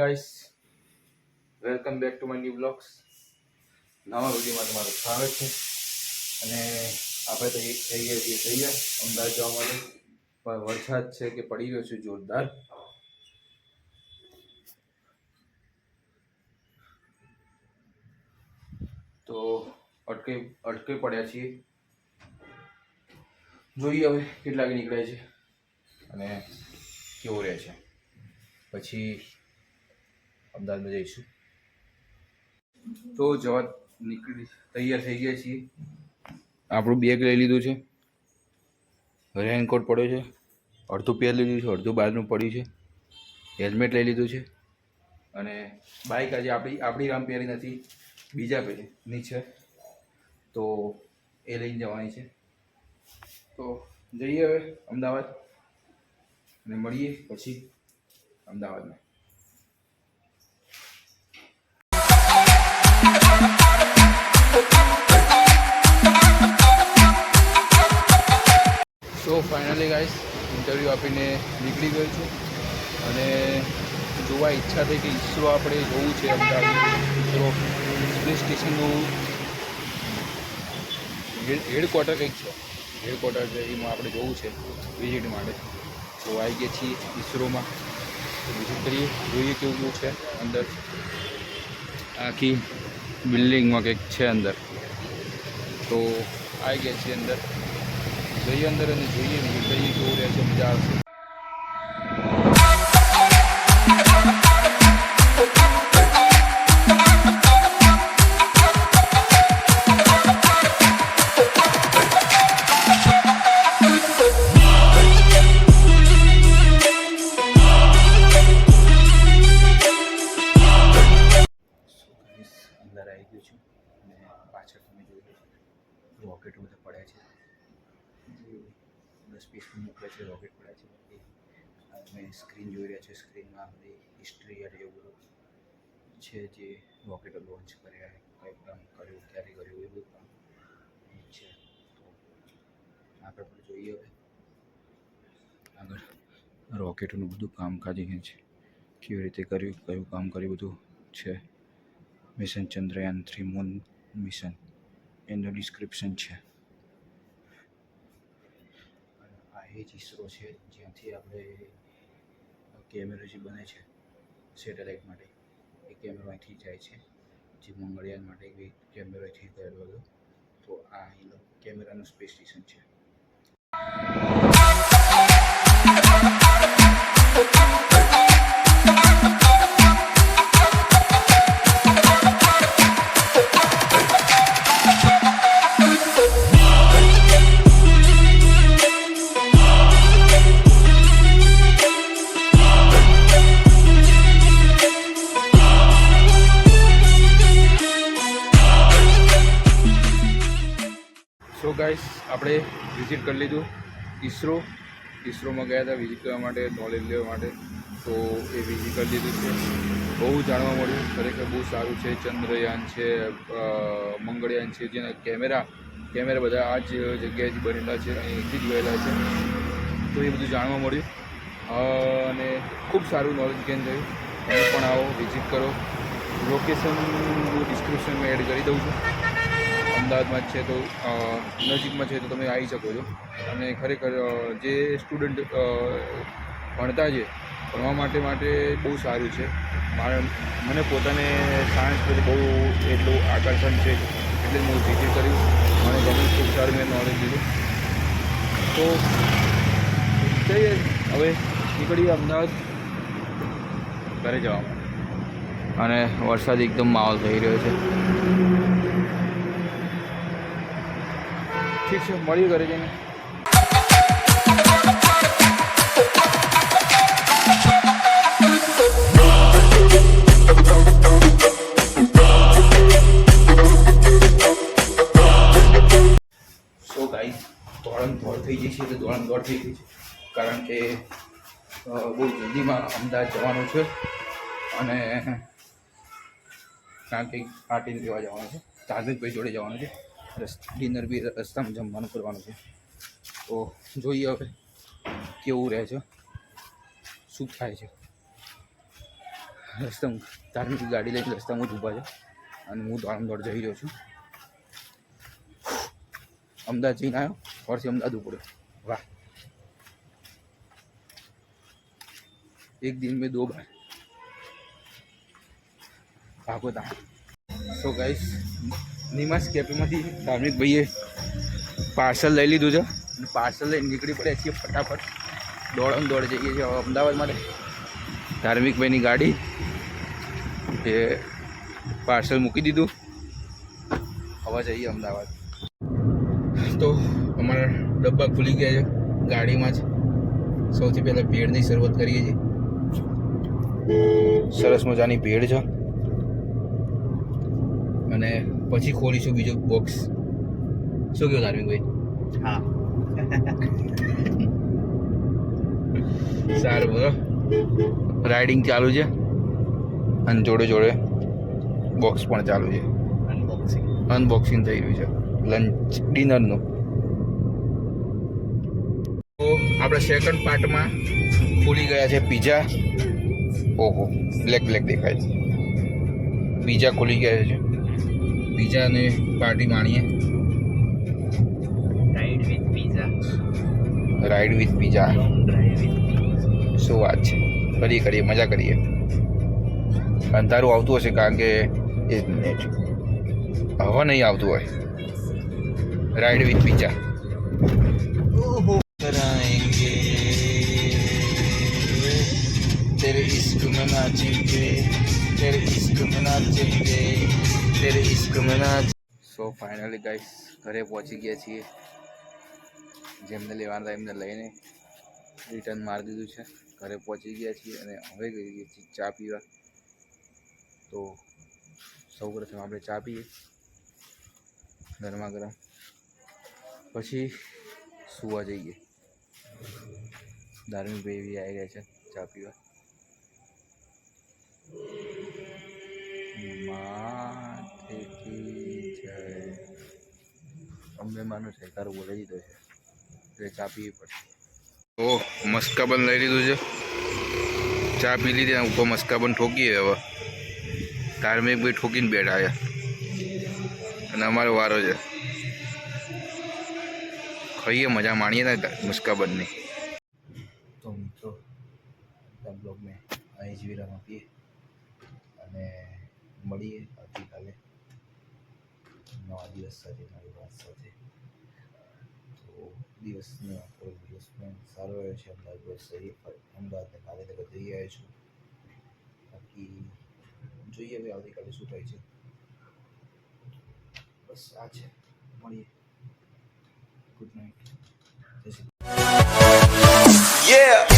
Guys welcome back to my new vlogs નવા વિડીયોમાં તમારું સ્વાગત છે. અને આપણે તો એક થઈ ગયા છીએ તૈયાર અમદાવાદ જવા માટે. પણ વરસાદ છે કે પડી રહ્યો છે જોરદાર. તો અટકે અટકે પડ્યા છીએ. જોઈએ હવે કેટલા વાગે નીકળે છે અને કેવો રહે છે. પછી અમદાવાદમાં જઈશું. તો જવા નીકળી તૈયાર થઈ ગયા છીએ. આપણું બેગ લઈ લીધું છે. રેનકોટ પડ્યો છે. અડધું પહેર લીધું છે, અડધું બહારનું પડ્યું છે. હેલ્મેટ લઈ લીધું છે. અને બાઇક આજે આપણી આપણી રામ પહેરી નથી, બીજા પહેરીની છે. તો એ લઈને જવાની છે. તો જઈએ હવે અમદાવાદ. અને મળીએ પછી અમદાવાદમાં. સો ફાઇનલી ગાઈસ ઇન્ટરવ્યૂ આપીને નીકળી ગયો છું. અને જોવા ઈચ્છા થઈ કે ઈસરો આપણે જોવું છે અમદાવાદ ઈસરો સ્પેસ સ્ટેશનનું હેડક્વાર્ટર કંઈક છે. હેડક્વાર્ટર છે, એમાં આપણે જોવું છે વિઝિટ માટે. તો આવી ગયા છીએ ઈસરોમાં. વિઝિટ કરીએ, જોઈએ કેવું છે અંદર. આખી બિલ્ડિંગમાં કંઈક છે અંદર. તો આવી ગયા છીએ અંદર. જઈએ અંદર અને જોઈએ. કરીએ કેવું રહે છે મજા આવશે. અંદર આવી ગયો છું અને પાછળ તમે જોઈ લો રોકેટો બધા પડ્યા છે. દસ પીસમાં મોકલે છે, રોકેટ પડ્યા છે. બાકી આ સ્ક્રીન જોઈ રહ્યા છે સ્ક્રીનમાં બધી હિસ્ટ્રી અને એવું બધું છે જે રોકેટો લોન્ચ કર્યા, કઈ કામ કર્યું, ક્યારે કર્યું, એ બધું કામ છે. તો આપણે પણ જોઈએ હવે. આગળ રોકેટોનું બધું કામકાજ અહીંયા છે. કેવી રીતે કર્યું, કયું કામ કર્યું, બધું છે. Mission Chandrayaan three moon mission. એનું ડિસ્ક્રિપ્શન છે. આ એ જ ઇસરો છે, જ્યાંથી આપણે કેમેરો જે બને છે સેટેલાઇટ માટે, એ કેમેરો અહીંથી જાય છે. જે મંગળયાન માટે બી કેમેરો અહીંથી ગયેલો હતો. તો આ એનો કેમેરાનું સ્પેસ સ્ટેશન છે. આપણે વિઝિટ કરી લીધું. ઈસરો, ઈસરોમાં ગયા હતા વિઝિટ કરવા માટે નોલેજ લેવા માટે. તો એ વિઝિટ કરી લીધું છે. બહુ જાણવા મળ્યું. ખરેખર બહુ સારું છે. ચંદ્રયાન છે મંગળયાન છે, જેના કેમેરા કેમેરા બધા આ જ જગ્યાએથી બનેલા છે. અહીંથી જ ગયેલા છે. તો એ બધું જાણવા મળ્યું. અને ખૂબ સારું નોલેજ ગેન થયું. તમે પણ આવો વિઝિટ કરો. લોકેશનનું ડિસ્ક્રિપ્શન મેં એડ કરી દઉં છું. અમદાવાદમાં છે તો નજીકમાં છે તો તમે આવી શકો છો. અને ખરેખર જે સ્ટુડન્ટ ભણતા છે, ભણવા માટે માટે બહુ સારું છે. મને પોતાને સાયન્સ પ્રત્યે બહુ એટલું આકર્ષણ છે, એટલે હું વિઝિટ કર્યું. મને ગમે ખૂબ સારું મેં નોલેજ લીધું. તો, જઈએ. હવે નીકળીએ અમદાવાદ. ઘરે જવા અને વરસાદ એકદમ માહોલ થઈ રહ્યો છે. ઠીક છે, મળીએ ઘરે જઈને. દોડ થઈ ગઈ છે, એટલે દોડમ દોડ થઈ ગઈ છે. કારણ કે બહુ જલ્દીમાં અમદાવાદ જવાનું છે અને કારણ કે પાર્ટીને લેવા જવાનું છે. ધાર્મિકભાઈ જોડે જવાનું છે. ડિનર બી રસ્તામાં જમવાનું કરવાનું છે. તો જોઈએ હવે કેવું રહે છે. શું થાય છે. રસ્તામાં ધાર્મિક ગાડી લઈને રસ્તામાં જ ઊભા છે. અને હું દોડ જઈ રહ્યો છું. અમદાવાદ જઈને આવ્યો. પરથી અમદાવાદ ઉપડ્યો વાહ. એક દિન મેં દો બાર. ભાગો તા સો ગાઈસ નિમાસ કેફેમાંથી ધાર્મિક ભાઈએ પાર્સલ લઈ લીધું છે. અને પાર્સલ લઈને નીકળી પડ્યા છીએ ફટાફટ. દોડમ દોડ જઈએ છીએ અમદાવાદ માટે. ધાર્મિકભાઈની ગાડી એ પાર્સલ મૂકી દીધું. હવે જઈએ અમદાવાદ. તો અમારા ડબ્બા ખુલી ગયા છે ગાડીમાં જ. સૌથી પહેલાં ભેળની શરૂઆત કરીએ છીએ. સરસ મજાની ભેળ છે. અને પછી ખોલીશું બીજું બોક્સ શું કહ્યું ધાર્મિકભાઈ હા. સારું બોલો. રાઇડિંગ ચાલુ છે. અને જોડે જોડે બોક્સ પણ ચાલુ છે. અનબોક્સિંગ અનબોક્સિંગ થઈ રહ્યું છે. લંચ ડિનરનું તો આપણે સેકન્ડ પાર્ટમાં ખુલી ગયા છે પીઝા ઓહો બ્લેક બ્લેક દેખાય છે. પીઝા ખુલી ગયા છે. પીઝાને પાર્ટી માણીએ ride with pizza ride with pizza long drive with pizza શું વાત છે કરીએ કરીએ મજા કરીએ અંધારું આવતું હશે કારણ કે એક મિનિટ હવા નહીં આવતું હોય રાઈડ વિથ પીઝા कराएंगे तेरे इश्क में नाचेंगे तेरे इश्क में नाचेंगे ગમે સો ફાઇનલી ગાઈસ ઘરે પહોંચી ગયા છીએ. જેમને લેવાના હતા એમને લઈને રિટર્ન મારી દીધું છે. ઘરે પહોંચી ગયા છીએ અને હવે ગઈ ગયા છીએ ચા પીવા. તો સૌ પ્રથમ આપણે ચા પીએ. ગરમા ગરમ. પછી સુવા જઈએ. ધાર્મિક ભાઈ આવી ગયા છે ચા પીવા. મા. અંબે માનો જયકારો બોલાવી દીધો છે. એટલે ચા પીવી પડશે. ઓ મસ્કાબન લઈ લીધું છે. ચા પી લીધી ઉપર મસ્કાબન ઠોકીએ હવે. ધાર્મિક ભાઈ ઠોકીને બેઠા છે. અને અમારો વારો છે. ખાઈએ મજા માણીએ ને મુસ્કાબનની. તો મિત્રો બ્લોગ મેં અહીં જ વિરામ આપીએ. અને મળીએ આવતીકાલે. નવા દિવસ સાથે નવી વાત સાથે તો દિવસનો આપણો દિવસ પણ સારો રહ્યો છે અમદાવાદ બસ જઈએ અમદાવાદને કાલે તરફ જઈ આવ્યો છું બાકી જોઈએ હવે આવતીકાલે શું થાય છે બસ આ છે મળીએ ગુડ નાઇટ જય શ્રી Yeah.